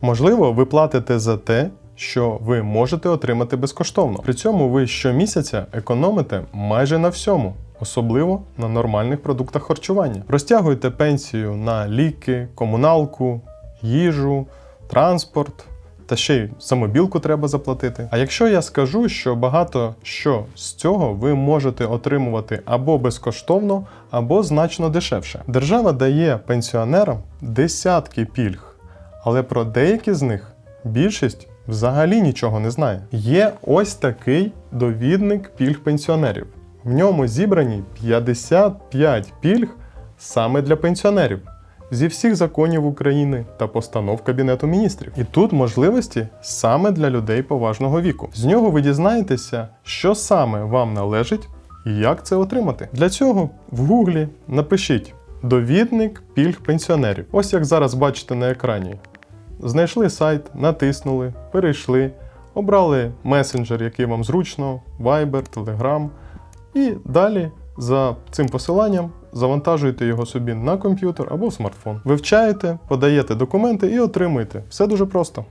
Можливо, ви платите за те, що ви можете отримати безкоштовно. При цьому ви щомісяця економите майже на всьому. Особливо на нормальних продуктах харчування. Розтягуєте пенсію на ліки, комуналку, їжу, транспорт, та ще й за мобілку треба заплатити. А якщо я скажу, що багато що з цього ви можете отримувати або безкоштовно, або значно дешевше. Держава дає пенсіонерам десятки пільг, але про деякі з них більшість взагалі нічого не знає. Є ось такий довідник пільг пенсіонерів. В ньому зібрані 55 пільг саме для пенсіонерів зі всіх законів України та постанов Кабінету міністрів. І тут можливості саме для людей поважного віку. З нього ви дізнаєтеся, що саме вам належить і як це отримати. Для цього в Гуглі напишіть довідник пільг пенсіонерів. Ось як зараз бачите на екрані. Знайшли сайт, натиснули, перейшли, обрали месенджер, який вам зручно, Viber, Telegram, і далі за цим посиланням завантажуєте його собі на комп'ютер або смартфон. Вивчаєте, подаєте документи і отримуєте. Все дуже просто.